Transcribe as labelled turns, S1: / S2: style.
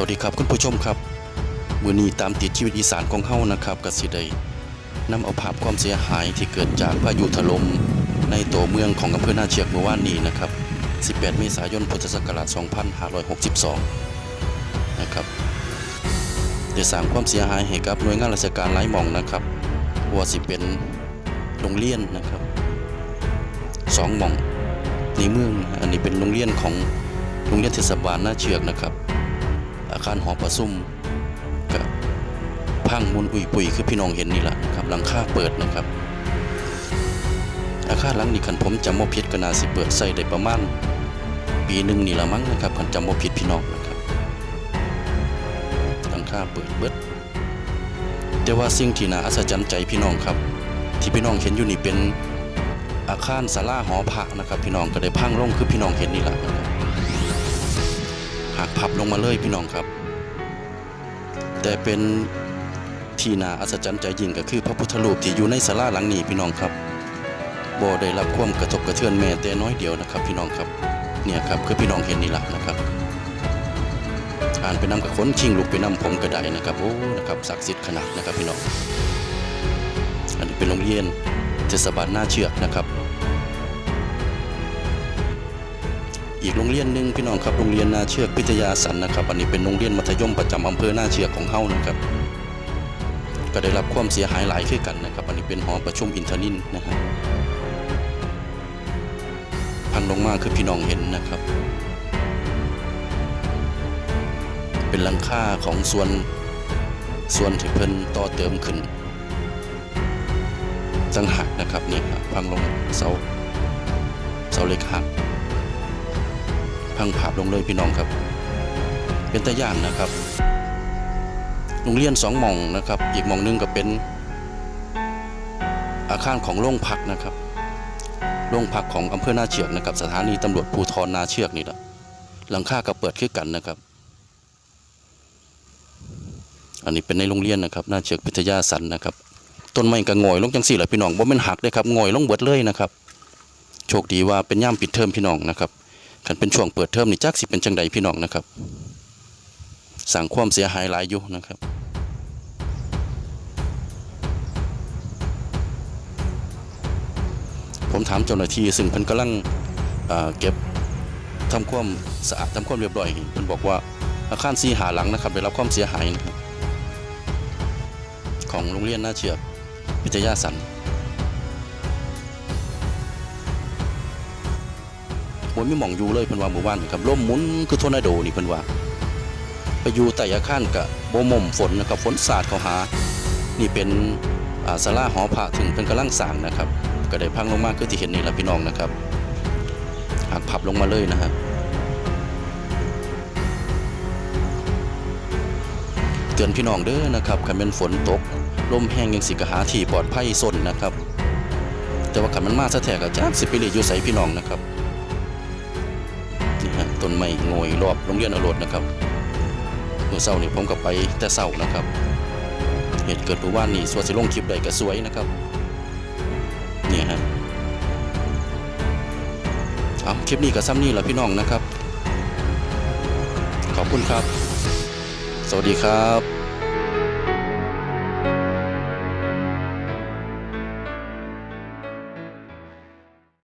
S1: สวัสดีครับคุณผู้ชมครับมือนี้ตามติดชีวิตอีสานของเฮานะครับกสิได้นำเอาภาพความเสียหายที่เกิดจากพายุถล่มในตัวเมืองของอำเภอหน้าเชือกเมื่อวานนี้นะครับ 18 เมษายน พุทธศักราช 2562 นะครับได้สร้างความเสียหายให้กับหน่วยงานราชการหลายหม่องนะครับว่าสิเป็นโรงเรียนนะครับสองหม่องในเมืองอันนี้เป็นโรงเรียนของโรงเรียนเทศบาลหน้าเชือกนะครับ อาคารหอประชุมกับพังมุนอุยปุยคือพี่น้องเห็นนี่แหละครับหลังคาเปิดนะครับ อาคารหลังนี้คันผมจำบ่ผิดก็น่าสิเปิดใส่ได้ประมาณปีหนึ่งนี่ละมั้งนะครับคันจำบ่ผิดพี่น้องนะครับหลังคาเปิดเบิดแต่ว่าสิ่งที่น่าอัศจรรย์ใจพี่น้องครับ ที่พี่น้องเห็นอยู่นี่เป็นอาคารศาลาหอพระนะครับ พี่น้องก็ได้พังลงคือพี่น้องเห็นนี่แหละนะครับ หักพับลงมาเลยพี่น้องครับ แต่เป็นที่น่าอัศจรรย์ใจยิ่งก็คือพระพุทธรูปที่อยู่ในศาลาหลังนี้พี่น้องครับบ่ได้รับความกระทบกระเทือนแม้แต่น้อยเดียวนะครับ พี่น้องครับเนี่ยครับคือพี่น้องเห็นนี่แหละนะครับ อ่านไปนำกับคนชิงลุกไปนำผมกระไดนะครับโอ้นะครับศักดิ์สิทธิ์ขนาดนะครับพี่น้อง อันนี้เป็นโรงเรียนเทศบาลหน้าเชือกนะครับ อีกโรงเรียนหนึ่งพี่น้องครับโรงเรียนนาเชือกพิทยาสันนะครับ อันนี้เป็นโรงเรียนมัธยมประจำอำเภอนาเชือกของเฮานะครับ ก็ได้รับความเสียหายหลายขึ้นกันนะครับ อันนี้เป็นหอประชุมอินทนินนะฮะพังลงมาคือพี่น้องเห็นนะครับ เป็นหลังคาของส่วนส่วนที่เพิ่นต่อเติมขึ้นจังหักนะครับเนี่ยครับพังลงเสาเสาเล็กหัก พังผาบลงเลยพี่น้องครับ เป็นตะย่านนะครับโรงเรียนสองหม่องนะครับ อีกหม่องหนึงก็เป็น อาคารของโรงพักนะครับโรงพักของอำเภอนาเชือกนะครับ สถานีตำรวจภูธรนาเชือกนี่แหละหลังคาก็เปิดขึ้นกันนะครับ อันนี้เป็นในโรงเรียนนะครับนาเชือกพิทยาสันนะครับต้นไม้ก็งอยลงจังสี่แหละพี่น้องบ่แม่นหักเลยครับงอยลงเบิดเลยนะครับ โชคดีว่าเป็นย่ามปิดเทอมพี่น้องนะครับ คันเป็นช่วงเปิดเทอมนี่จักสิเป็นจังใดพี่น้องนะครับ สั่งความเสียหายหลายอยู่นะครับผมถามเจ้าหน้าที่ซึ่งเพิ่นกำลังเก็บทำความสะอาดทำความเรียบร้อยเพิ่นบอกว่าอาคารซีหาหลังนะครับได้รับความเสียหายนะครับของโรงเรียนนาเชือกวิทยาสัน โอ้ยไม่หม่องอยู่เลยเพิ่นว่าหมู่บ้านนี่ครับลมหมุนคือทอร์นาโดนี่เพิ่นว่า ไปอยู่ใต้อาคารกะบ่หม่มฝนนะครับฝนสาดเข้าหา นี่เป็นอาศาลาหอพระถึงเพิ่นกำลังสร้างนะครับ ก็ได้พังลงมาคือที่เห็นนี่ล่ะพี่น้องนะครับหักพับลงมาเลยนะฮะเตือนพี่น้องเด้อนะครับคันแม่นฝนตกลมแห้งยังสิกหาที่ปลอดภัยซนนะครับ แต่ว่าคันมันมาซะแท้ก็จักสิไปเลยอยู่ไสพี่น้องนะครับ ต้นไม้โงยรอบโรงเรียนอรรถนะครับเมื่อเช้านี่ผมก็ไปแต่เช้านะครับ เหตุเกิดเมื่อวานนี่สวดสิลงคลิปใดก็สวยนะครับเนี่ยฮะเอาคลิปนี้ก็ซ้ำนี่แหละพี่น้องนะครับ ขอบคุณครับ สวัสดีครับ